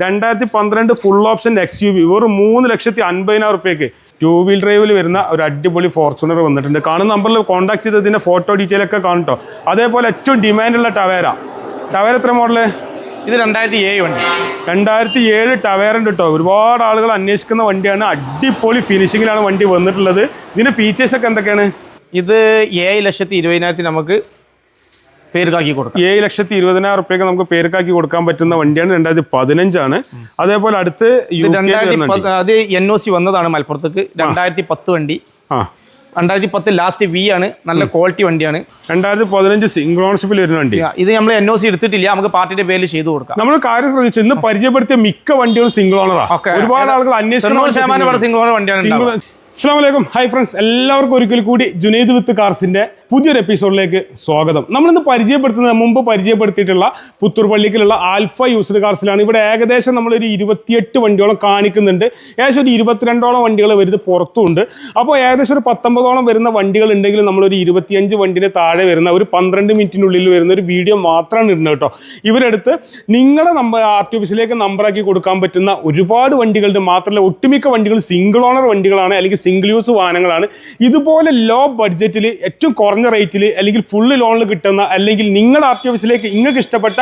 രണ്ടായിരത്തി പന്ത്രണ്ട് full option X U V വെറും മൂന്ന് ലക്ഷത്തി അൻപതിനായിരം റുപ്യക്ക് ടൂ വീൽ ഡ്രൈവിൽ വരുന്ന ഒരു അടിപൊളി ഫോർച്യൂണർ വന്നിട്ടുണ്ട്. കാണുന്ന നമ്പറിൽ കോൺടാക്ട് ചെയ്തതിന്റെ ഫോട്ടോ ഡീറ്റെയിൽ ഒക്കെ കാണട്ടോ അതേപോലെ ഏറ്റവും ഡിമാൻഡുള്ള ടവേര ടവേര എത്ര മോഡൽ ഇത് രണ്ടായിരത്തി ഏഴ് വണ്ടി. രണ്ടായിരത്തി ഏഴ് ടവേര ഉണ്ട് കേട്ടോ ഒരുപാട് ആളുകൾ അന്വേഷിക്കുന്ന വണ്ടിയാണ്. അടിപൊളി ഫിനിഷിങ്ങിലാണ് വണ്ടി വന്നിട്ടുള്ളത്. ഇതിന്റെ ഫീച്ചേഴ്സൊക്കെ എന്തൊക്കെയാണ്? ഇത് ഏഴ് ലക്ഷത്തി ഇരുപതിനായിരത്തി നമുക്ക് പേർക്കാക്കി കൊടുക്കാം. ഏഴ് ലക്ഷത്തി ഇരുപതിനായിരം റുപ്യക്ക് നമുക്ക് പേരുകാക്കി കൊടുക്കാൻ പറ്റുന്ന വണ്ടിയാണ്. രണ്ടായിരത്തി പതിനഞ്ചാണ്. അതേപോലെ അടുത്ത് അത് എൻ ഒ സി വന്നതാണ് മലപ്പുറത്തേക്ക്. രണ്ടായിരത്തി പത്ത് വണ്ടി. ആ. രണ്ടായിരത്തി പത്ത് ലാസ്റ്റ് വി ആണ്. നല്ല ക്വാളിറ്റി വണ്ടിയാണ്. രണ്ടായിരത്തി പതിനഞ്ച് സിംഗിൾ ഓണർഷിപ്പിൽ വരുന്ന വണ്ടി. ഇത് നമ്മൾ എൻ ഒ സി എടുത്തിട്ടില്ല. നമുക്ക് പാർട്ടിയുടെ പേരിൽ ചെയ്തു കൊടുക്കാം. നമ്മൾ കാര്യം ശ്രദ്ധിച്ചു. ഇന്ന് പരിചയപ്പെടുത്തിയ മിക്ക വണ്ടികളും സിംഗിൾ ഓണറാ ഒരുപാട് ആളുകൾ ശതമാനം അന്വേഷിക്കുന്ന സിംഗിൾ ഓണർ വണ്ടിയാണ്. അസ്സാം വലൈക്കും ഹൈ ഫ്രണ്ട്സ് എല്ലാവർക്കും ഒരിക്കൽ കൂടി ജുനൈദ് വിത്ത് കാർസിന്റെ പുതിയൊരു എപ്പിസോഡിലേക്ക് സ്വാഗതം. നമ്മളിന്ന് പരിചയപ്പെടുത്തുന്നത് മുമ്പ് പരിചയപ്പെടുത്തിയിട്ടുള്ള പുത്തൂർ പള്ളിക്കലുള്ള ആൽഫ യൂസ്ഡ് കാർസിലാണ്. ഇവിടെ ഏകദേശം നമ്മളൊരു ഇരുപത്തിയെട്ട് വണ്ടിയോളം കാണിക്കുന്നുണ്ട്. ഏകദേശം ഒരു ഇരുപത്തിരണ്ടോളം വണ്ടികൾ വരുന്നത് പുറത്തുണ്ട്. അപ്പോൾ ഏകദേശം ഒരു പത്തൊമ്പതോളം വരുന്ന വണ്ടികൾ ഉണ്ടെങ്കിൽ നമ്മളൊരു ഇരുപത്തിയഞ്ച് വണ്ടിന് താഴെ വരുന്ന ഒരു പന്ത്രണ്ട് മിനിറ്റിനുള്ളിൽ വരുന്ന ഒരു വീഡിയോ മാത്രമാണ് ഇടുന്നത് കേട്ടോ. ഇവരെടുത്ത് നിങ്ങളുടെ നമ്പർ ആർ ടി ഓഫീസിലേക്ക് നമ്പറാക്കി കൊടുക്കാൻ പറ്റുന്ന ഒരുപാട് വണ്ടികളുടെ മാത്രമല്ല ഒട്ടുമിക്ക വണ്ടികൾ സിംഗിൾ ഓണർ വണ്ടികളാണ് അല്ലെങ്കിൽ സിംഗിൾ യൂസ് വാഹനങ്ങളാണ്. ഇതുപോലെ ലോ ബഡ്ജറ്റിൽ ഏറ്റവും കുറഞ്ഞ റേറ്റിൽ അല്ലെങ്കിൽ ഫുള്ള് ലോണിൽ കിട്ടുന്ന അല്ലെങ്കിൽ നിങ്ങളുടെ ആർ ടി ഓഫീസിലേക്ക് നിങ്ങൾക്ക് ഇഷ്ടപ്പെട്ട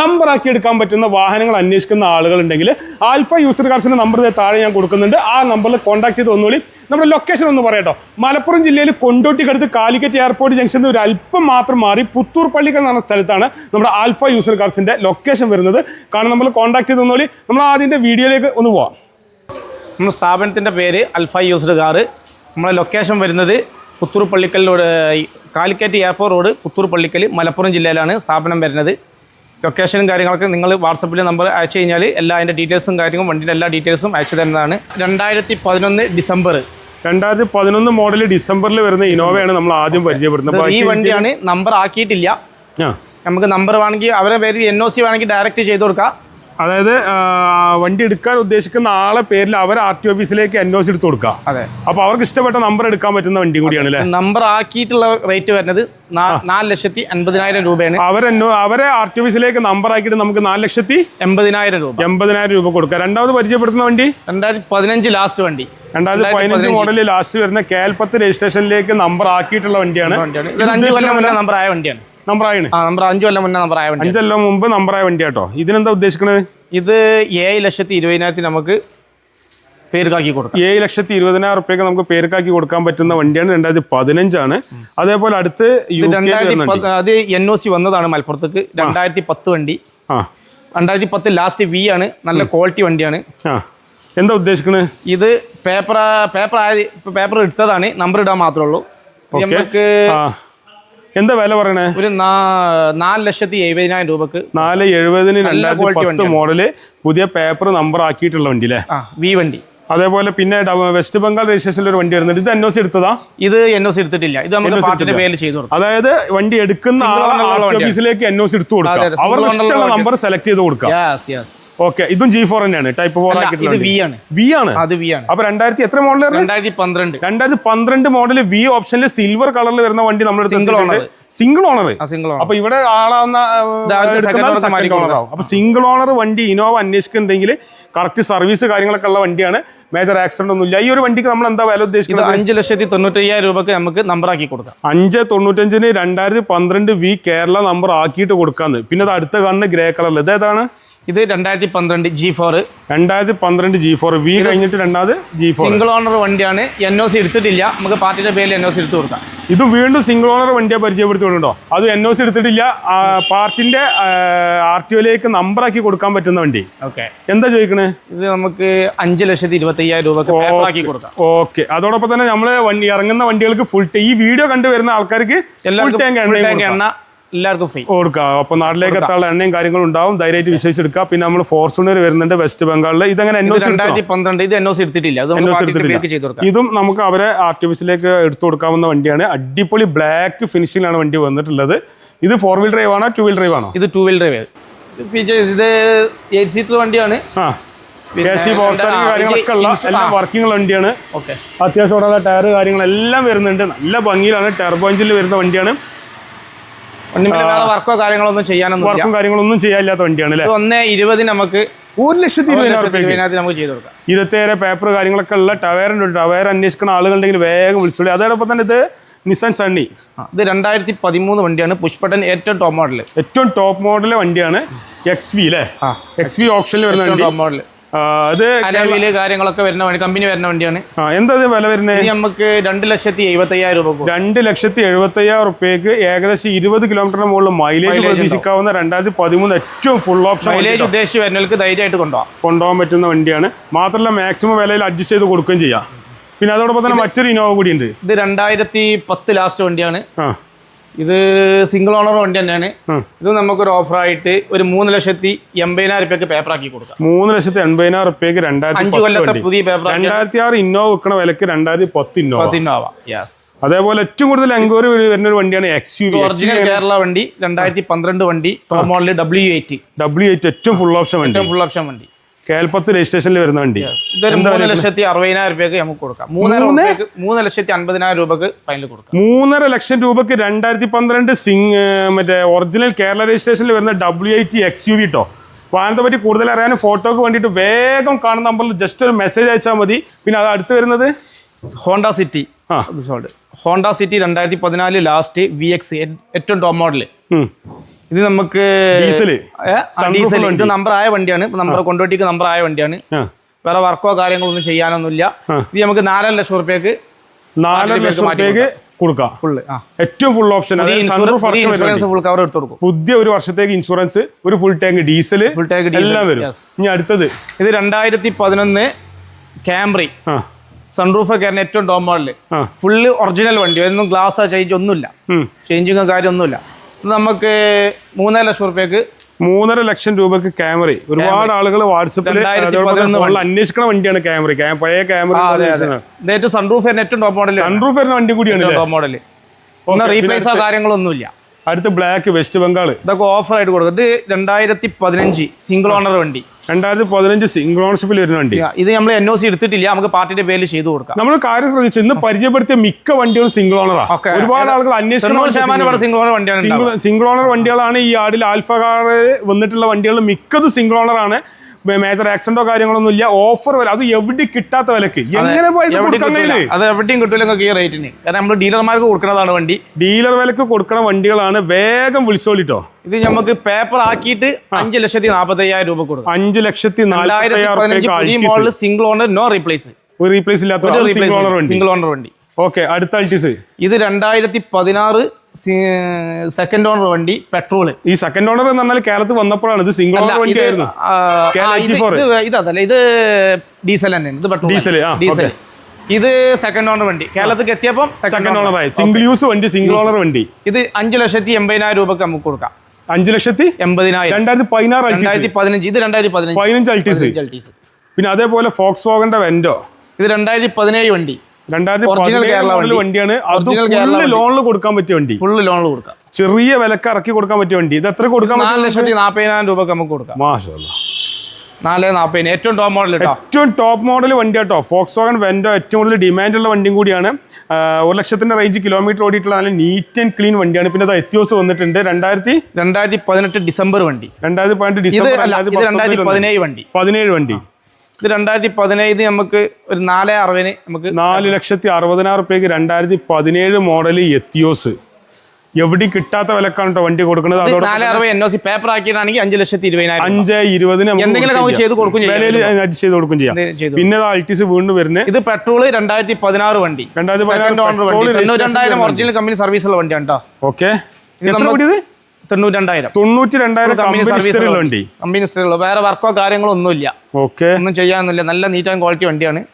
നമ്പർ ആക്കി എടുക്കാൻ പറ്റുന്ന വാഹനങ്ങൾ അന്വേഷിക്കുന്ന ആളുകളുണ്ടെങ്കിൽ ആൽഫ യൂസർ കാർസിന്റെ നമ്പർ താഴെ ഞാൻ കൊടുക്കുന്നുണ്ട്. ആ നമ്പറിൽ കോൺടാക്ട് ചെയ്ത് ഒന്നുകൂടി നമ്മുടെ ലൊക്കേഷൻ ഒന്ന് പറയട്ടോ. മലപ്പുറം ജില്ലയിൽ കൊണ്ടോട്ടിക്കടുത്ത് കാലിക്കറ്റ് എയർപോർട്ട് ജംഗ്ഷനിൽ ഒരു അല്പം മാത്രം മാറി പുത്തൂർ പള്ളിക്കൽ എന്ന സ്ഥലത്താണ് നമ്മുടെ ആൽഫ യൂസർ കാർസിന്റെ ലൊക്കേഷൻ വരുന്നത്. കാരണം നമ്മൾ കോൺടാക്ട് ചെയ്ത് ഒന്നുകൂടി നമ്മൾ ആദ്യത്തെ വീഡിയോയിലേക്ക് ഒന്ന് പോവാം. നമ്മുടെ സ്ഥാപനത്തിന്റെ പേര് അൽഫ യൂസ്ഡ് കാർ നമ്മളെ ലൊക്കേഷൻ വരുന്നത് പുത്തൂർ പള്ളിക്കലിലൂടെ കാലിക്കറ്റ് എയർപോർട്ട് റോഡ് പുത്തൂർ പള്ളിക്കൽ മലപ്പുറം ജില്ലയിലാണ് സ്ഥാപനം വരുന്നത്. ലൊക്കേഷനും കാര്യങ്ങളൊക്കെ നിങ്ങൾ വാട്സപ്പിൽ നമ്പർ അയച്ചു കഴിഞ്ഞാൽ എല്ലാ അതിന്റെ ഡീറ്റെയിൽസും കാര്യങ്ങളും വണ്ടിന്റെ എല്ലാ ഡീറ്റെയിൽസും അയച്ചു തരുന്നതാണ്. രണ്ടായിരത്തി പതിനൊന്ന് ഡിസംബർ. രണ്ടായിരത്തി പതിനൊന്ന് മോഡൽ ഡിസംബറിൽ വരുന്ന ഇനോവയാണ് നമ്മൾ ആദ്യം പരിചയപ്പെടുന്നത്. ഈ വണ്ടിയാണ് നമ്പർ ആക്കിയിട്ടില്ല. നമുക്ക് നമ്പർ വേണമെങ്കിൽ അവരെ പേര് എൻ ഒ സി വേണമെങ്കിൽ ഡയറക്റ്റ് ചെയ്ത് കൊടുക്കാം. അതായത് വണ്ടി എടുക്കാൻ ഉദ്ദേശിക്കുന്ന ആളെ പേരിൽ അവർ ആർ ടി ഓഫീസിലേക്ക് എൻ ഒ സി എടുത്ത് കൊടുക്കുക. അതെ. അപ്പൊ അവർക്ക് ഇഷ്ടപ്പെട്ട നമ്പർ എടുക്കാൻ പറ്റുന്ന വണ്ടി കൂടിയാണ് അല്ലേ? നമ്പർ ആക്കിയിട്ടുള്ള റേറ്റ് വരുന്നത് നാല് ലക്ഷത്തി അൻപതിനായിരം രൂപയാണ്. അവരെ അവരെ ആർ ടി ഓഫീസിലേക്ക് നമ്പർ ആക്കിയിട്ട് നമുക്ക് നാല് ലക്ഷത്തി എൺപതിനായിരം രൂപ. എൺപതിനായിരം രൂപ കൊടുക്കുക. രണ്ടാമത് പരിചയപ്പെടുത്തുന്ന വണ്ടി? രണ്ടായിരത്തി പതിനഞ്ച് ലാസ്റ്റ് വണ്ടി. രണ്ടായിരത്തി പതിനഞ്ച് മോഡലിൽ ലാസ്റ്റ് വരുന്ന കേൽപ്പത്ത് രജിസ്ട്രേഷനിലേക്ക് നമ്പർ ആക്കിയിട്ടുള്ള വണ്ടിയാണ്. നമ്പർ ആയ വണ്ടിയാണ്. നമ്പർ ആയാണ് ആ നമ്പർ അഞ്ചു കൊല്ലം മുന്നേ നമ്പർ ആയ വണ്ടി അഞ്ചെല്ലാം മുമ്പ് നമ്പർ ആയ വണ്ടി കേട്ടോ ഇതിനെന്താ ഉദ്ദേശിക്കുന്നത് ഇത് ഏഴ് ലക്ഷത്തി ഇരുപതിനായിരത്തി നമുക്ക് പേർക്കാക്കി കൊടുക്കാം. ഏഴ് ലക്ഷത്തി ഇരുപതിനായിരം റുപ്യക്ക് നമുക്ക് പേർക്കാക്കി കൊടുക്കാൻ പറ്റുന്ന വണ്ടിയാണ്. രണ്ടായിരത്തി പതിനഞ്ചാണ്. അതേപോലെ അടുത്ത് അത് എൻ ഒ സി വന്നതാണ് മലപ്പുറത്തേക്ക്. രണ്ടായിരത്തി പത്ത് വണ്ടി. ആ. രണ്ടായിരത്തി പത്ത് ലാസ്റ്റ് വി ആണ്. നല്ല ക്വാളിറ്റി വണ്ടിയാണ്. എന്താ ഉദ്ദേശിക്കുന്നത് ഇത് പേപ്പർ പേപ്പർ ആയത് പേപ്പർ എടുത്തതാണ്. നമ്പർ ഇടാൻ മാത്രമേ ഉള്ളൂ. നമുക്ക് എന്താ വില പറയണേ? ഒരു നാല് ലക്ഷത്തി എഴുപതിനായിരം രൂപക്ക്. നാല് എഴുപതിന് രണ്ടായിരത്തി പത്ത് മോഡൽ പുതിയ പേപ്പർ നമ്പർ ആക്കിയിട്ടുള്ള വണ്ടി അല്ലേ വി വണ്ടി. അതേപോലെ പിന്നെ വെസ്റ്റ് ബംഗാൾ രജിസ്ട്രേഷനിൽ ഒരു വണ്ടി വരുന്നുണ്ട്. ഇത് എൻ ഒ സി എടുത്തതാ? ഇത് എൻ ഒ സി എടുത്തിട്ടില്ല. ഇത് നമുക്ക് പാർട്ടിന്റെ പേരിൽ ചെയ്തു അതായത് വണ്ടി എടുക്കുന്ന. ഓഫീസിലേക്ക് എൻ ഒ സി എടുത്തു കൊടുക്കാം. അവർക്ക് ഇഷ്ടമുള്ള നമ്പർ സെലക്ട് ചെയ്ത് കൊടുക്കാം. ഓക്കെ ഇതും ജി ഫോർ തന്നെയാണ്. ടൈപ്പ് ഫോർ വി ആണ്. വി ആണ്? അത് വി ആണ്. അപ്പൊ രണ്ടായിരത്തി എത്ര മോഡൽ രണ്ടായിരത്തി പന്ത്രണ്ട്. രണ്ടായിരത്തി പന്ത്രണ്ട് മോഡൽ വി ഓപ്ഷനിൽ സിൽവർ കളറിൽ വരുന്ന വണ്ടി നമ്മൾ single owner. Single owner single അപ്പൊ ഇവിടെ ആളാവുന്ന. അപ്പൊ സിംഗിൾ ഓണർ വണ്ടി ഇനോവ അന്വേഷിക്കുന്നുണ്ടെങ്കിൽ കറക്റ്റ് സർവീസ് കാര്യങ്ങളൊക്കെ ഉള്ള വണ്ടിയാണ്. മേജർ ആക്സിഡന്റ് ഒന്നുമില്ല. ഈ ഒരു വണ്ടിക്ക് നമ്മൾ എന്താ വില ഉദ്ദേശിക്കുന്നത്? അഞ്ച് ലക്ഷത്തി തൊണ്ണൂറ്റി അയ്യായിരം രൂപക്ക് നമുക്ക് നമ്പർ ആക്കി കൊടുക്കാം. അഞ്ച് തൊണ്ണൂറ്റഞ്ചിന് രണ്ടായിരത്തി പന്ത്രണ്ട് വി കേരള നമ്പർ ആക്കിയിട്ട് കൊടുക്കാന്ന്. പിന്നെ അത് അടുത്ത കാണുന്ന ഗ്രേ കളറിൽ ഇതേതാണ് ഇത് രണ്ടായിരത്തി പന്ത്രണ്ട് ജി ഫോർ രണ്ടായിരത്തി പന്ത്രണ്ട് ജി ഫോർ വി കഴിഞ്ഞിട്ട് രണ്ടാമത് ജി ഫോർ സിംഗിൾ ഓണർ വണ്ടിയാണ്. എൻ ഒ സി എടുത്തിട്ടില്ല. നമുക്ക് പാർട്ടിയുടെ പേരിൽ എൻ ഒ സി എടുത്തു കൊടുക്കാം. ഇത് വീണ്ടും സിംഗിൾ ഓണർ വണ്ടിയെ പരിചയപ്പെടുത്തിയിട്ടുണ്ടോ അത് എൻ ഒ സി എടുത്തിട്ടില്ല. പാർട്ടിന്റെ ആർ ടി ഒയിലേക്ക് നമ്പറാക്കി കൊടുക്കാൻ പറ്റുന്ന വണ്ടി. ഓക്കെ എന്താ ചോദിക്കണേ? ഇത് നമുക്ക് അഞ്ച് ലക്ഷത്തി ഇരുപത്തി അയ്യായിരം രൂപ കൊടുക്കാം. ഓക്കെ അതോടൊപ്പം തന്നെ നമ്മൾ വണ്ടി ഇറങ്ങുന്ന വണ്ടികൾക്ക് ഫുൾ ഈ വീഡിയോ കണ്ടുവരുന്ന ആൾക്കാർക്ക് എല്ലാവർക്കും. എണ്ണ എല്ലാവർക്കും ഫ്രീ കൊടുക്കാം. അപ്പൊ നാട്ടിലേക്ക് എത്താനുള്ള എണ്ണയും കാര്യങ്ങളും ഉണ്ടാവും. ധൈര്യമായിട്ട് വിശ്വസിച്ചെടുക്കാം പിന്നെ നമ്മൾ ഫോർച്യൂണർ വരുന്നുണ്ട് വെസ്റ്റ് ബംഗാളിൽ ഇത് അങ്ങനെ രണ്ടായിരത്തി പന്ത്രണ്ട് ഇത് എൻ ഒ സി എടുത്തിട്ടില്ല. ഇതും നമുക്ക് അവരെ ആർ ടി ബിസിലേക്ക് എടുത്തു കൊടുക്കാവുന്ന വണ്ടിയാണ്. അടിപൊളി ബ്ലാക്ക് ഫിനിഷിംഗിലാണ് വണ്ടി വന്നിട്ടുള്ളത്. ഇത് ഫോർ വീൽ ഡ്രൈവ് ആണോ ടു വീൽ ഡ്രൈവ് ആണോ? ഇത് ടു വീൽ ഡ്രൈവ് ഫീച്ചേഴ്സ് ഇത് എയ്റ്റ് സീറ്റർ വണ്ടിയാണ്. ആ. കാര്യങ്ങളൊക്കെ ഉള്ള എല്ലാം വർക്കിംഗ് വണ്ടിയാണ്. അത്യാവശ്യം ടയർ കാര്യങ്ങളെല്ലാം വരുന്നുണ്ട്. നല്ല ഭംഗിയിലാണ്. ടെർബോ എഞ്ചിൽ വരുന്ന വണ്ടിയാണ്. വർക്കോ കാര്യങ്ങളോ ഒന്നും ചെയ്യാനൊന്നും വർക്കും കാര്യങ്ങളൊന്നും ചെയ്യാനില്ലാത്ത വണ്ടിയാണ് അല്ലേ? ഒന്നേ ഇരുപതിന് നമുക്ക് ഒരു ലക്ഷത്തി ഇരുപതിനായിരം നമുക്ക് ചെയ്ത് കൊടുക്കാം. ഇരുപത്തേഴ് പേപ്പർ കാര്യങ്ങളൊക്കെ ഉള്ള ടവേറിന്റെ ഉണ്ട് ടവേർ അന്വേഷിക്കുന്ന ആളുകളുണ്ടെങ്കിൽ വേഗം വിളിച്ചോളൂ. അതോടൊപ്പം തന്നെ ഇത് നിസാൻ സണ്ണി ഇത് രണ്ടായിരത്തി പതിമൂന്ന് വണ്ടിയാണ്. പുഷ്പട്ടൻ ഏറ്റവും ടോപ്പ് മോഡൽ ഏറ്റവും ടോപ്പ് മോഡൽ വണ്ടിയാണ് എക്സ് വി അല്ലേ എക്സ് വി ഓപ്ഷനിൽ വരുന്ന ടോപ്പ് മോഡൽ ഇത് അലവിൽ കാര്യങ്ങളൊക്കെ വരുന്ന വണ്ടി കമ്പനി വരുന്ന വണ്ടിയാണ്. എന്താ വില വരുന്നത്? നമുക്ക് രണ്ട് ലക്ഷത്തി എഴുപത്തി അയ്യായിരം രൂപ. രണ്ട് ലക്ഷത്തി എഴുപത്തി അയ്യായിരം റുപ്യക്ക് ഏകദേശം ഇരുപത് കിലോമീറ്ററിന് മുകളിൽ മൈലേജ് പ്രതീക്ഷിക്കാവുന്ന രണ്ടായിരത്തി പതിമൂന്ന് ഏറ്റവും ഫുൾ ഓപ്ഷൻ മൈലേജ് ഉദ്ദേശിച്ച് വരുന്നവർക്ക് ധൈര്യമായിട്ട് കൊണ്ടുപോകാം. കൊണ്ടുപോകാൻ പറ്റുന്ന വണ്ടിയാണ്. മാത്രമല്ല മാക്സിമം വിലയിൽ അഡ്ജസ്റ്റ് ചെയ്ത് കൊടുക്കുകയും ചെയ്യാം. പിന്നെ അതോടൊപ്പം തന്നെ മറ്റൊരു ഇനോവ കൂടി ഉണ്ട്. ഇത് രണ്ടായിരത്തി പത്ത് ലാസ്റ്റ് വണ്ടിയാണ്. ആ. ഇത് സിംഗിൾ ഓണർ വണ്ടി തന്നെയാണ്. ഇത് നമുക്കൊരു ഓഫറായിട്ട് ഒരു മൂന്ന് ലക്ഷത്തി എൺപതിനായിരം രൂപയ്ക്ക് പേപ്പറാക്കി കൊടുക്കാം. മൂന്ന് ലക്ഷത്തി എൺപതിനായിരം റുപ്യക്ക് രണ്ടായിരത്തി അഞ്ച് കൊല്ലത്തെ പുതിയ പേപ്പർ രണ്ടായിരത്തി ആറ് ഇന്നോവ വിൽക്കണ വിലക്ക് രണ്ടായിരത്തി പത്ത് ഇന്നോവ ഇന്നോവ യെസ് അതേപോലെ ഏറ്റവും കൂടുതൽ എൻക്വയറി വരുന്ന ഒരു വണ്ടിയാണ് എക്സ് യു ഒറിജിനൽ കേരള വണ്ടി രണ്ടായിരത്തി പന്ത്രണ്ട് വണ്ടി model W eight W eight ഏറ്റവും ഫുൾ ഓപ്ഷൻ വണ്ടി. ഏറ്റവും ഫുൾ ഓപ്ഷൻ വണ്ടി. കേൽപ്പത്ത് രജിസ്ട്രേഷനിൽ വരുന്ന വണ്ടി. ഇതൊരു മൂന്ന് ലക്ഷത്തി അറുപതിനായിരം രൂപയ്ക്ക് നമുക്ക് കൊടുക്കാം. മൂന്നര മൂന്ന്? ലക്ഷത്തി അൻപതിനായിരം രൂപക്ക് ഫൈനൽ കൊടുക്കാം. മൂന്നര ലക്ഷം രൂപക്ക് രണ്ടായിരത്തി പന്ത്രണ്ട് സിംഗ് മറ്റേ ഒറിജിനൽ കേരള രജിസ്ട്രേഷനിൽ വരുന്ന W I T X U V കേട്ടോ വാഹനത്തെ പറ്റി കൂടുതൽ അറിയാനും ഫോട്ടോക്ക് വേണ്ടിയിട്ട് വേഗം കാണുന്ന നമ്പറിൽ ജസ്റ്റ് ഒരു മെസ്സേജ് അയച്ചാൽ മതി. പിന്നെ അത് അടുത്ത് വരുന്നത്? ഹോണ്ട സിറ്റി ആ. ഹോണ്ട സിറ്റി രണ്ടായിരത്തി പതിനാല് ലാസ്റ്റ് വി എക്സ് ഏറ്റവും ടോപ്പ് മോഡൽ. ഇത് നമുക്ക് ഡീസൽ ഇത് നമ്പർ ആയ വണ്ടിയാണ്. നമ്പർ കൊണ്ടോട്ടിക്ക് നമ്പർ ആയ വണ്ടിയാണ് വേറെ വർക്കോ കാര്യങ്ങളോ ഒന്നും ചെയ്യാനൊന്നുമില്ല. ഇത് നമുക്ക് നാലര ലക്ഷം റുപ്യക്ക് നാലര ലക്ഷം രൂപയ്ക്ക് കൊടുക്കാം. ഫുള്ള് ഏറ്റവും full option insurance full cover എടുത്ത് കൊടുക്കും. പുതിയ ഒരു വർഷത്തേക്ക് ഇൻഷുറൻസ് ഒരു full tank diesel full tank എല്ലാം വരും. ഇനി അടുത്തത്. ഇത് രണ്ടായിരത്തി പതിനൊന്ന് ക്യാമറി സൺറൂഫ് ഒക്കെ ഏറ്റവും ടോപ്പ് മോഡൽ. ഫുള്ള് ഒറിജിനൽ വണ്ടി. ഒന്നും ഗ്ലാസ് ചേഞ്ച് ഒന്നുമില്ല. ചേഞ്ചിങ് ചേഞ്ചിങ്ങോ കാര്യമൊന്നുമില്ല. നമുക്ക് മൂന്നര ലക്ഷം റുപ്യക്ക് മൂന്നര ലക്ഷം രൂപക്ക് ക്യാമറ ഒരുപാട് ആളുകൾ വാട്സപ്പിൽ അന്വേഷിക്കണ വണ്ടിയാണ് ക്യാമറ പഴയ ക്യാമറ സൺറൂഫ് ഏറ്റവും ടോപ്പ് മോഡൽ സൺറൂഫ് വരുന്ന വണ്ടി കൂടിയാണ് ടോപ്പ് മോഡൽ ഒന്ന് റീപ്ലേസോ കാര്യങ്ങളൊന്നുമില്ല. അടുത്ത് ബ്ലാക്ക് വെസ്റ്റ് ബംഗാൾ ഇതൊക്കെ ഓഫർ ആയിട്ട് കൊടുക്കും. ഇത് രണ്ടായിരത്തി പതിനഞ്ച് സിംഗിൾ ഓണർ വണ്ടി. രണ്ടായിരത്തി പതിനഞ്ച് സിംഗിൾ ഓണർഷിപ്പിൽ വരുന്ന വണ്ടി. ഇത് നമ്മൾ എൻ ഒ സി എടുത്തിട്ടില്ല നമുക്ക് പാർട്ടിയുടെ പേരിൽ ചെയ്തു കൊടുക്കാം. നമ്മൾ കാര്യം ശ്രദ്ധിച്ചു ഇന്ന് പരിചയപ്പെടുത്തിയ മിക്ക വണ്ടികളും സിംഗിൾ ഓണറാ ഒരുപാട് ആളുകൾ അന്വേഷിക്കുന്ന സിംഗിൾ ഓണർ വണ്ടിയാണ്. സിംഗിൾ ഓണർ വണ്ടികളാണ് ഈ ആടിൽ ആൽഫ കാർ വന്നിട്ടുള്ള വണ്ടികൾ മിക്കതും സിംഗിൾ ഓണറാണ് മേജർ ആക്സിഡന്റോ കാര്യങ്ങളൊന്നും ഇല്ല. ഓഫർ വില അത് എവിടെ കിട്ടാത്ത വിലക്ക്. എങ്ങനെ? അത് എവിടെയും കിട്ടില്ല ഈ റേറ്റിന് കാരണം നമ്മൾ ഡീലർമാർക്ക് കൊടുക്കുന്നതാണ് വണ്ടി. ഡീലർ വിലക്ക് കൊടുക്കുന്ന വണ്ടികളാണ് വേഗം വിളിച്ചോളിട്ടോ. ഇത് നമുക്ക് പേപ്പർ ആക്കിയിട്ട് അഞ്ച് ലക്ഷത്തി നാൽപ്പത്തി അയ്യായിരം രൂപ കൊടുക്കും. അഞ്ച് ലക്ഷത്തി നാലായിരത്തി സിംഗിൾ ഓണർ നോ റീപ്ലേസ് ഒരു റീപ്ലേസ് ഇല്ലാത്ത സിംഗിൾ ഓണർ വണ്ടി. സിംഗിൾ ഓണർ വണ്ടി. ഓക്കെ അടുത്ത അൾട്ടിസ് ഇത് രണ്ടായിരത്തി പതിനാറ് സെക്കൻഡ് ഓണർ വണ്ടി പെട്രോൾ ഈ സെക്കൻഡ് ഓണർ എന്ന് പറഞ്ഞാൽ കേരളത്തിൽ വന്നപ്പോഴാണ് ഇത് സിംഗിൾ ഓണർ വണ്ടി ആയിരുന്നു. ഇതല്ല ഇത് ഡീസൽ തന്നെയാണ് ഇത് പെട്രോൾ ഡീസൽ ഇത് സെക്കൻഡ് ഓണർ വണ്ടി. കേരളത്തിൽ എത്തിയപ്പോൾ സെക്കൻഡ് ഓണർ ആയി. സിംഗിൾ യൂസ് വണ്ടി സിംഗിൾ ഓണർ വണ്ടി. ഇത് അഞ്ച് ലക്ഷത്തി എൺപതിനായിരം രൂപക്ക് നമുക്ക് കൊടുക്കാം. അഞ്ച് ലക്ഷത്തി എൺപതിനായിരം. രണ്ടായിരത്തി പതിനാറ് രണ്ടായിരത്തി പതിനഞ്ച്. ഇത് രണ്ടായിരത്തി പതിനഞ്ച്. പതിനഞ്ച് അൾട്ടീസ് പിന്നെ അതേപോലെ ഫോക്സ് വാഗന്റെ വെൻഡോ ഇത് രണ്ടായിരത്തി പതിനേഴ് വണ്ടി. രണ്ടായിരത്തി വണ്ടിയാണ്. അത് Original ഫുള്ള് ലോണിൽ കൊടുക്കാൻ പറ്റിയ വണ്ടി. ഫുള്ള് ലോണിൽ കൊടുക്കാം. ചെറിയ വിലക്ക് ഇറക്കി കൊടുക്കാൻ പറ്റിയ വണ്ടി. ഇത് എത്ര കൊടുക്കാൻ നാല് ലക്ഷത്തി നാൽപ്പതിനായിരം രൂപ നമുക്ക് കൊടുക്കാം. മാഷാ നാല് നാൽപ്പതിന് ഏറ്റവും ടോപ്പ് മോഡൽ ഏറ്റവും ടോപ്പ് മോഡൽ വണ്ടി കേട്ടോ ഫോക്സ് വാഗൺ വെൻഡോ ഏറ്റവും കൂടുതൽ ഡിമാൻഡ് ഉള്ള വണ്ടിയും കൂടിയാണ്. ഒരു ലക്ഷത്തിന്റെ റേഞ്ച് കിലോമീറ്റർ ഓടിയിട്ടുള്ള നല്ല നീറ്റ് ആൻഡ് ക്ലീൻ വണ്ടിയാണ്. പിന്നെ അത് എത്തിയോസ് വന്നിട്ടുണ്ട്. രണ്ടായിരത്തി രണ്ടായിരത്തി പതിനെട്ട് ഡിസംബർ വണ്ടി. രണ്ടായിരത്തി പതിനെട്ട് ഡിസംബർ പതിനേഴ് വണ്ടി. പതിനേഴ് വണ്ടി. ഇത് രണ്ടായിരത്തി പതിനേഴ് നമുക്ക് ഒരു നാല് അറുപതിന് നമുക്ക് നാല് ലക്ഷത്തി അറുപതിനായിരം റുപ്യക്ക് രണ്ടായിരത്തി പതിനേഴ് മോഡൽ എത്തിയോസ്. എവിടെ കിട്ടാത്ത വിലക്കാണ് കേട്ടോ വണ്ടി കൊടുക്കുന്നത്. അതോടെ നാല് അറുപത് എൻ ഒ സി പേപ്പർ ആക്കിയിട്ടാണെങ്കിൽ അഞ്ച് ലക്ഷത്തി ഇരുപതിനായിരം രൂപ. അഞ്ച് ഇരുപതിന് എന്തെങ്കിലും ചെയ്ത് കൊടുക്കും വിലയിൽ അഡ്ജസ്റ്റ് ചെയ്ത് കൊടുക്കും ചെയ്യാം. പിന്നെ അൾട്ടിസ് വീണ്ടും വരുന്നത് ഇത് പെട്രോൾ രണ്ടായിരത്തി പതിനാറ് വണ്ടി. രണ്ടായിരത്തി പതിനാറ് രണ്ടായിരം ഒറിജിനൽ കമ്പനി സർവീസുള്ള വണ്ടിയാണ് കേട്ടോ ഓക്കെ ഇത് എത്ര നമ്മൾ- തൊണ്ണൂറ്റി രണ്ടായിരം തൊണ്ണൂറ്റി രണ്ടായിരം കമ്പനി കമ്പനി സർവീസ് ഹിസ്റ്ററിയുള്ള വണ്ടി കമ്പനി സ്റ്റേറിലുള്ള വേറെ വർക്കോ കാര്യങ്ങളോ ഒന്നുമില്ല. ഓക്കെ ഒന്നും ചെയ്യാനൊന്നുമില്ല. നല്ല നീറ്റ് ആൻഡ് ക്വാളിറ്റി വണ്ടിയാണ്.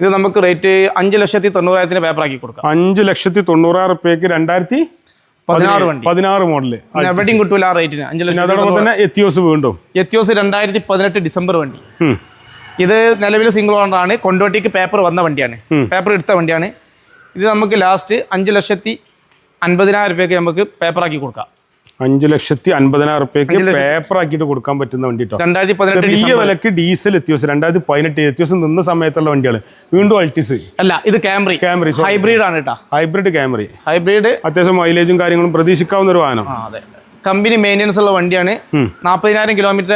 ഇത് നമുക്ക് റേറ്റ് അഞ്ച് ലക്ഷത്തി തൊണ്ണൂറായിരത്തിന് പേപ്പർ ആക്കി കൊടുക്കാം. അഞ്ച് ലക്ഷത്തി തൊണ്ണൂറായിരം റുപ്യക്ക് രണ്ടായിരത്തി പതിനാറ് വണ്ടി. പതിനാറ് മോഡൽ എവിടെയും കിട്ടൂല ആ റേറ്റിന് അഞ്ച് ലക്ഷം അതോടൊപ്പം തന്നെ എത്തിയോസ് വീണ്ടും. എത്തിയോസ് രണ്ടായിരത്തി പതിനെട്ട് ഡിസംബർ വണ്ടി. ഇത് നിലവിൽ സിംഗിൾ ഓണർ ആണ്. കൊണ്ടോട്ടിക്ക് പേപ്പർ വന്ന വണ്ടിയാണ്. പേപ്പർ എടുത്ത വണ്ടിയാണ്. ഇത് നമുക്ക് ലാസ്റ്റ് അഞ്ച് ലക്ഷത്തി അൻപതിനായിരം രൂപയ്ക്ക് നമുക്ക് പേപ്പർ ആക്കി കൊടുക്കാം. അഞ്ച് ലക്ഷത്തി അൻപതിനായിരം റുപ്യക്ക് പേപ്പർ ആക്കിയിട്ട് കൊടുക്കാൻ പറ്റുന്ന വണ്ടി രണ്ടായിരത്തി പതിനെട്ട് ഈ വിലക്ക് ഡീസൽ എത്തിയോസ് രണ്ടായിരത്തി പതിനെട്ട് എത്തിയോസ് നിന്ന സമയത്തുള്ള വണ്ടികൾ വീണ്ടും അൾട്ടിസ് അല്ല ഇത് ക്യാമറി ക്യാമറി ഹൈബ്രിഡ് ആണ് കേട്ടോ ഹൈബ്രിഡ് ക്യാമറി ഹൈബ്രിഡ് അത്യാവശ്യം മൈലേജും കാര്യങ്ങളും പ്രതീക്ഷിക്കാവുന്ന ഒരു വാഹനം. കമ്പനി മെയിന്റെനൻസ് ഉള്ള വണ്ടിയാണ്. നാൽപ്പതിനായിരം കിലോമീറ്റർ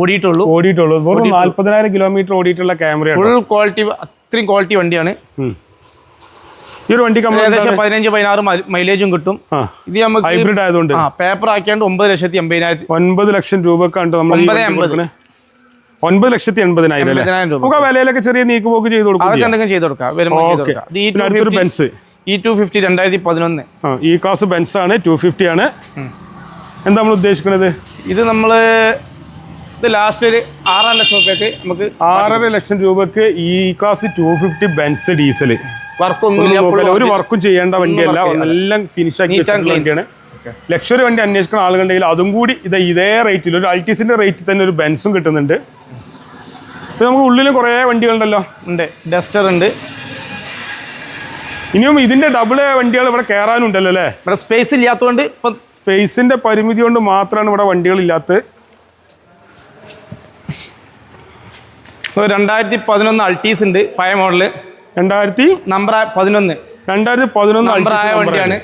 ഓടിയിട്ടുള്ളൂ. ഓടിയിട്ടുള്ളൂ. നാൽപ്പതിനായിരം കിലോമീറ്റർ ഓടിയിട്ടുള്ള ക്യാമറ ഫുൾ ക്വാളിറ്റി അത്രയും ക്വാളിറ്റി വണ്ടിയാണ്. ഈ ഒരു നമ്മൾ ഏകദേശം പതിനഞ്ച് പതിനാറ് മൈലേജും കിട്ടും. ഇത് നമുക്ക് ഹൈബ്രിഡ് ആയതുകൊണ്ട്. പേപ്പർ ആക്കിയാണ്ട് ഒമ്പത് ലക്ഷത്തി എൺപതിനായിരത്തി ഒൻപത് ലക്ഷം രൂപക്കാണ്ട് നമ്മൾ വണ്ടി. ഒൻപത് ലക്ഷത്തി എൺപതിനായിരം നമുക്ക് ആ വിലയിലൊക്കെ ചെറിയ നീക്കുപോക്ക് ചെയ്ത് കൊടുക്കും അതൊക്കെ എന്തെങ്കിലും ചെയ്ത് കൊടുക്കാം. ബെൻസ് ഇ ടു ഫിഫ്റ്റി രണ്ടായിരത്തി പതിനൊന്ന്. ഈ ക്ലാസ് ബെൻസ് ആണ് ടു ഫിഫ്റ്റി ആണ്. എന്താ നമ്മൾ ഉദ്ദേശിക്കുന്നത് ഇത് നമ്മൾ ഇത് ലാസ്റ്റ് ഒരു ആറര ലക്ഷം രൂപയ്ക്ക് നമുക്ക് ആറര ലക്ഷം രൂപയ്ക്ക് ഈ class two fifty Benz diesel വർക്കൊന്നും ഒരു വർക്കും ചെയ്യേണ്ട വണ്ടിയല്ല. എല്ലാം ഫിനിഷ് ആക്കി വണ്ടിയാണ്. ലക്ഷറി വണ്ടി അന്വേഷിക്കുന്ന ആളുകളുണ്ടെങ്കിൽ അതും കൂടി ഇത് ഇതേ റേറ്റിൽ ഒരു അൾട്ടീസിന്റെ റേറ്റിൽ തന്നെ ഒരു ബെൻസും കിട്ടുന്നുണ്ട്. ഇപ്പൊ നമുക്ക് ഉള്ളിൽ കുറേ വണ്ടികളുണ്ടല്ലോ. ഉണ്ട്. ഡസ്റ്റർ ഉണ്ട്. ഇനിയും ഇതിന്റെ ഡബിൾ വണ്ടികൾ ഇവിടെ കയറാനുണ്ടല്ലോ അല്ലേ? ഇവിടെ സ്പേസ് ഇല്ലാത്തതുകൊണ്ട് ഇപ്പം സ്പേസിന്റെ പരിമിതി കൊണ്ട് മാത്രമാണ് ഇവിടെ വണ്ടികളില്ലാത്തത് ഒരു രണ്ടായിരത്തി പതിനൊന്ന് അൾട്ടീസ് ഉണ്ട് പഴയ മോഡൽ രണ്ടായിരത്തി നമ്പർ പതിനൊന്ന്. രണ്ടായിരത്തി പതിനൊന്ന് നമ്പർ ആയ വണ്ടിയാണ്. ആണ്.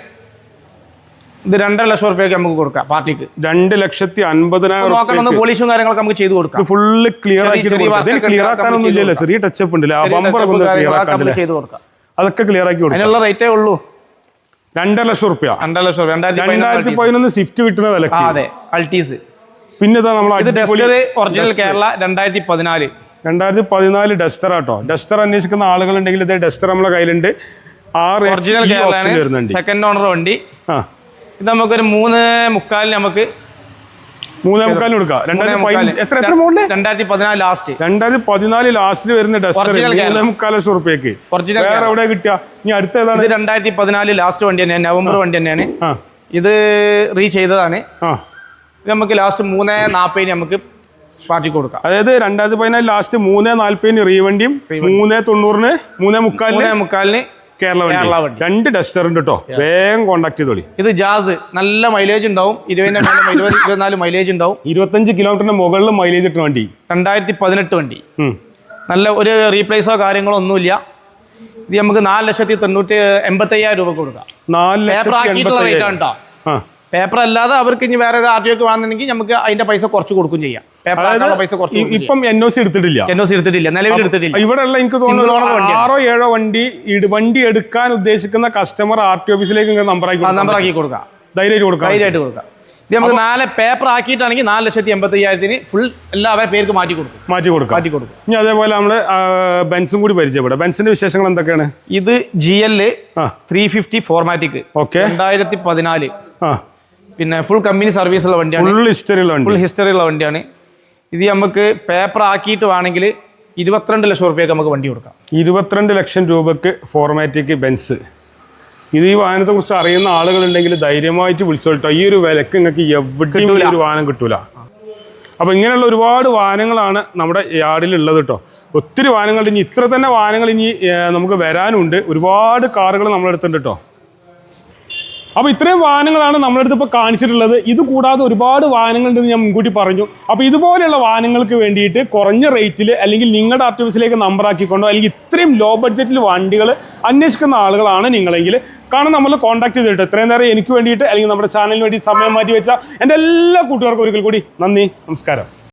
ഇത് രണ്ടര ലക്ഷം റുപ്യക്ക് നമുക്ക് കൊടുക്കാം പാർട്ടിക്ക്. രണ്ട് ലക്ഷത്തി അൻപതിനായിരം നോക്കണം കാര്യങ്ങളൊക്കെ നമുക്ക് ചെയ്ത് കൊടുക്കാം. ഫുള്ള് ക്ലിയർ ആക്കി ക്ലിയർ ആക്കാനൊന്നും ഇല്ലല്ലോ. ചെറിയ ടച്ചപ്പ് ഉണ്ടല്ലോ ആ ചെറിയ ബമ്പർ ഒന്ന് ക്ലിയർ കാര്യങ്ങളൊക്കെ ആക്കാണ്ടല്ലേ ചെയ്ത് കൊടുക്കാം. അതൊക്കെ ക്ലിയർ ആക്കി കൊടുക്കാം. അതിനുള്ള റേറ്റേ ഉള്ളൂ. രണ്ടര ലക്ഷം റുപ്യ രണ്ടര ലക്ഷം രണ്ടായിരത്തി പതിനൊന്ന് സ്വിഫ്റ്റ് കിട്ടുന്ന വില അതെ. അൾട്ടീസ് പിന്നെ നമ്മൾ ഇത് ടെസ്റ്റർ ഒറിജിനൽ കേരള രണ്ടായിരത്തി പതിനാല്. രണ്ടായിരത്തി പതിനാല് ഡസ്റ്റർ ആട്ടോ ഡസ്റ്റർ അന്വേഷിക്കുന്ന ആളുകളുണ്ടെങ്കിൽ ഇതേ ഡസ്റ്റർ നമ്മളെ കയ്യിലുണ്ട്. ആറ് ഒറിജിനൽ ഓപ്ഷൻ വരുന്നുണ്ട്. സെക്കൻഡ് ഓണർ വണ്ടി. ആ. ഇത് നമുക്കൊരു മൂന്ന് മുക്കാലിന് നമുക്ക് മൂന്നേ മുക്കാലിന് കൊടുക്കാം. രണ്ടായിരത്തി. എത്ര എത്ര മോഡൽ? രണ്ടായിരത്തി പതിനാല് ലാസ്റ്റ് രണ്ടായിരത്തി പതിനാല് ലാസ്റ്റിൽ വരുന്ന ഡസ്റ്റർ. മൂന്നേ മുക്കാൽ ലക്ഷം റുപ്യക്ക് വേറെ എവിടെ കിട്ടിയ ഇനി അടുത്ത ഏതാണ്? രണ്ടായിരത്തി പതിനാല് ലാസ്റ്റ് വണ്ടി തന്നെയാണ്. നവംബർ വണ്ടി തന്നെയാണ്. ഇത് റീ ചെയ്തതാണ്. നമുക്ക് ലാസ്റ്റ് മൂന്ന് നാൽപ്പതിന് നമുക്ക് പാർട്ടിക്ക് കൊടുക്കാം. അതായത് രണ്ടായിരത്തി പതിനാല് ലാസ്റ്റ് മൂന്നേ നാല്പതിന് റീവണ്ടിയും മൂന്നേ തൊണ്ണൂറിന് മൂന്നേ മുക്കാലിന് മുക്കാലിന് കേരള കേരള വണ്ടി. രണ്ട് ഡസ്റ്റർ ഉണ്ട് കേട്ടോ വേഗം കോണ്ടാക്ട് ചെയ്തോളി. ഇത് ജാസ് നല്ല മൈലേജ് ഉണ്ടാവും. ഇരുപതിന്റെ മേലെ ഇരുപത് ഇരുപത്തിനാല് മൈലേജ് ഉണ്ടാവും. ഇരുപത്തഞ്ച് കിലോമീറ്ററിന് മുകളിൽ മൈലേജ് ഇട്ട വണ്ടി. രണ്ടായിരത്തി പതിനെട്ട് വണ്ടി നല്ല ഒരു റീപ്ലേസോ കാര്യങ്ങളോ ഒന്നുമില്ല. ഇത് നമുക്ക് നാല് ലക്ഷത്തി തൊണ്ണൂറ്റി എൺപത്തി അയ്യായിരം രൂപ കൊടുക്കാം. നാല് ലക്ഷത്തി എൺപത്തി റേറ്റ് ആണ് കേട്ടോ ആ പേപ്പർ അല്ലാതെ അവർക്ക് ഇനി വേറെ ആർ ടി ഒക്കെ വേണമെന്നുണ്ടെങ്കിൽ നമുക്ക് അതിന്റെ പൈസ കുറച്ച് കൊടുക്കും ചെയ്യാം. പേപ്പർ പൈസ കുറച്ച് ഇപ്പം എൻ ഒ സി എടുത്തിട്ടില്ല. എൻ ഒ സി എടുത്തിട്ടില്ല. നിലവിൽ എടുത്തിട്ടില്ല. എനിക്ക് തോന്നുന്നു ആറോ ഏഴോ വണ്ടി വണ്ടി എടുക്കാൻ ഉദ്ദേശിക്കുന്ന കസ്റ്റമർ ആർ ടി ഓഫീസിലേക്ക് നമ്പർ ആക്കി ആ നമ്പർ ആക്കി കൊടുക്കാം. ധൈര്യമായിട്ട് കൊടുക്കാം. ധൈര്യമായിട്ട് കൊടുക്കാം. ഇത് നമുക്ക് നാല് പേപ്പർ ആക്കിയിട്ടാണെങ്കിൽ നാല് ലക്ഷത്തി എൺപത്തി അയ്യായിരത്തിന് ഫുൾ എല്ലാവരുടെ പേർക്ക് മാറ്റി കൊടുക്കും. മാറ്റി കൊടുക്കും. മാറ്റി കൊടുക്കും. ഇനി അതേപോലെ നമ്മൾ ബെൻസും കൂടി പരിചയപ്പെടാം. ബെൻസിന്റെ വിശേഷങ്ങൾ എന്തൊക്കെയാണ്? ഇത് G L three fifty four matic okay രണ്ടായിരത്തി പതിനാല്. ആ. പിന്നെ ഫുൾ കമ്പനി സർവീസ് ഉള്ള വണ്ടിയാണ്. ഫുൾ ഹിസ്റ്ററി ഉള്ള വണ്ടി. ഫുൾ ഹിസ്റ്ററി ഉള്ള വണ്ടിയാണ്. ഇത് നമുക്ക് പേപ്പർ ആക്കിയിട്ട് വേണമെങ്കിൽ ഇരുപത്തിരണ്ട് ലക്ഷം റുപ്യക്ക് നമുക്ക് വണ്ടി കൊടുക്കാം. ഇരുപത്തിരണ്ട് ലക്ഷം രൂപക്ക് ഫോർമാറ്റിക് ബെൻസ് ഇത് ഈ വാഹനത്തെ കുറിച്ച് അറിയുന്ന ആളുകളുണ്ടെങ്കിൽ ധൈര്യമായിട്ട് വിളിച്ചോട്ടോ ഈ ഒരു വിലക്ക് നിങ്ങൾക്ക് എവിടെയും ഒരു വാഹനം കിട്ടൂല. അപ്പൊ ഇങ്ങനെയുള്ള ഒരുപാട് വാഹനങ്ങളാണ് നമ്മുടെ യാർഡിൽ ഉള്ളത് കേട്ടോ ഒത്തിരി വാഹനങ്ങൾ ഇനി ഇത്ര തന്നെ വാഹനങ്ങൾ ഇനി നമുക്ക് വരാനുണ്ട്. ഒരുപാട് കാറുകൾ നമ്മളെടുത്തുണ്ട് കേട്ടോ അപ്പൊ ഇത്രയും വാഹനങ്ങളാണ് നമ്മുടെ അടുത്ത് ഇപ്പോൾ കാണിച്ചിട്ടുള്ളത്. ഇത് കൂടാതെ ഒരുപാട് വാഹനങ്ങളുണ്ടെന്ന് ഞാൻ മുൻകൂട്ടി പറഞ്ഞു. അപ്പോൾ ഇതുപോലെയുള്ള വാഹനങ്ങൾക്ക് വേണ്ടിയിട്ട് കുറഞ്ഞ റേറ്റിൽ അല്ലെങ്കിൽ നിങ്ങളുടെ ആർട്ടിഫിസിലേക്ക് നമ്പർ ആക്കിക്കൊണ്ടോ അല്ലെങ്കിൽ ഇത്രയും ലോ ബഡ്ജറ്റിൽ വണ്ടികൾ അന്വേഷിക്കുന്ന ആളുകളാണ് നിങ്ങളെങ്കിൽ കാരണം നമ്മൾ കോൺടാക്ട് ചെയ്തിട്ട്. ഇത്രയും നേരം എനിക്ക് വേണ്ടിയിട്ട് അല്ലെങ്കിൽ നമ്മുടെ ചാനലിന് വേണ്ടി സമയം മാറ്റി വെച്ച എന്റെ എല്ലാ കൂട്ടുകാർക്കും ഒരിക്കൽ കൂടി നന്ദി നമസ്കാരം.